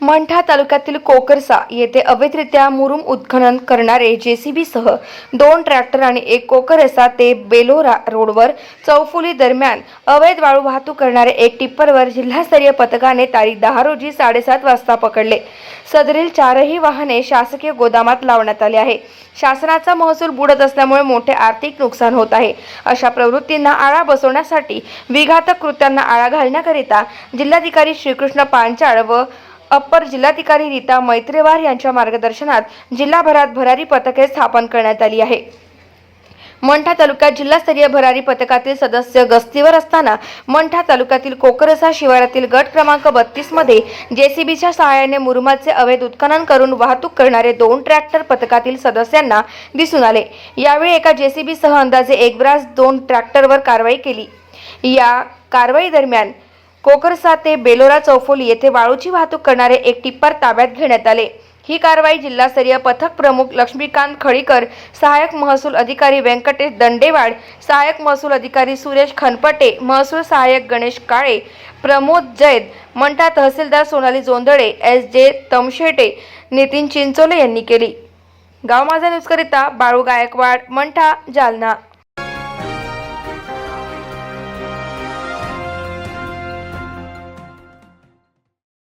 मंठा तालुक्यातील कोकरसा येथे अवैधरित्या मुरुम उत्खनन करणारे जेसीबी सह दोन ट्रॅक्टर आणि एक कोकरसा ते बेलोरा रोडवर चौफुली दरम्यान अवैध वाळू वाहतूक करणारे एक टिप्परवर जिल्हास्तरीय पथकाने तारीख दहा रोजी साडेसात वाजता पकडले. सदरील चारही वाहने शासकीय गोदामात लावण्यात आले आहे. शासनाचा महसूल बुडत असल्यामुळे मोठे आर्थिक नुकसान होत आहे. अशा प्रवृत्तींना आळा बसवण्यासाठी विघातक कृत्यांना आळा घालण्याकरिता जिल्हाधिकारी श्रीकृष्ण पांचाळ व अप्पर जिल्हाधिकारी रीता मैत्रेवार यांच्या मार्गदर्शनात जिल्हाभरात भरारी पथके स्थापन करण्यात आली आहे. मंठा तालुक्यात जिल्हास्तरीय भरारी पथकातील सदस्य गस्तीवर असताना मंठा तालुक्यातील कोकरसा शिवारातील गट क्रमांक बत्तीसमध्ये जेसीबीच्या सहाय्याने मुरुमाचे अवैध उत्खनन करून वाहतूक करणारे दोन ट्रॅक्टर पथकातील सदस्यांना दिसून आले. यावेळी एका जेसीबीसह अंदाजे एक ब्रास दोन ट्रॅक्टरवर कारवाई केली. या कारवाई दरम्यान कोकरसा ते बेलोरा चौफोली येथे वाळूची वाहतूक करणारे एक टिप्पर ताब्यात घेण्यात आले. ही कारवाई जिल्हास्तरीय पथक प्रमुख लक्ष्मीकांत खळीकर सहाय्यक महसूल अधिकारी व्यंकटेश दंडेवाड सहाय्यक महसूल अधिकारी सुरेश खनपटे महसूल सहाय्यक गणेश काळे प्रमोद जैद मंठा तहसीलदार सोनाली जोंदळे एस जे तमशेटे नितीन चिंचोले यांनी केली. गाव माझा न्यूजकरिता बाळू गायकवाड मंठा जालना.